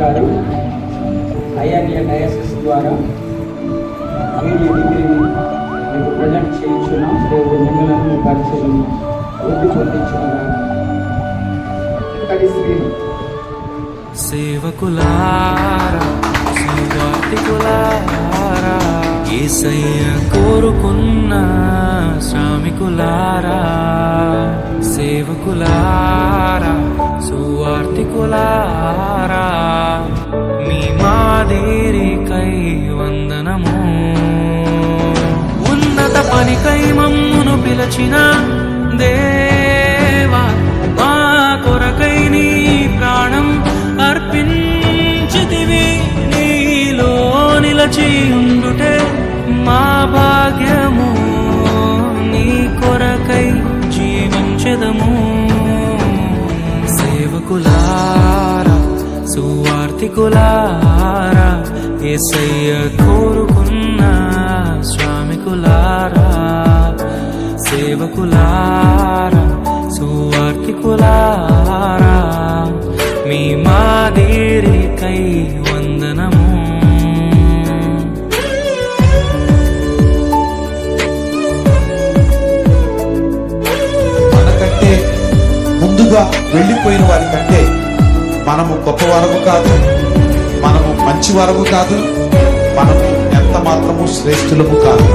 ప్రకారం అయానియా డయాసిస్ ద్వారా మీరు డిగ్రీని మీకు ప్రజెంట్ చేయించున్నాం రేపు మిమ్మల్ని పరిచయం వృద్ధి పొందించుకున్నాం సేవకులారా సేవాతికులారా ఏసయ్య కోరుకున్న శ్రామికులారా సేవకులారా సువార్తికులారా మాదేరికై వందనము. ఉన్నత పనికై మమ్మును పిలచిన దేవా మా కొరకై నీ ప్రాణం అర్పించితివి. నీలో నిలచి ఉండుటే మా భాగ్యము నీ కొరకై జీవించదము సేవకులారా సువార్తికులారా ఏసయ్య కోరుకున్న శ్రామికులారా సేవకులారా సువార్తికులారా మీ మాదిరికై వందనము. మనకంటే ముందుగా వెళ్ళిపోయిన వారి కంటే మనము గొప్పవారము కాదు. మనము మంచివారము కాదు మనము ఎంత మాత్రము శ్రేష్ఠులము కాదు.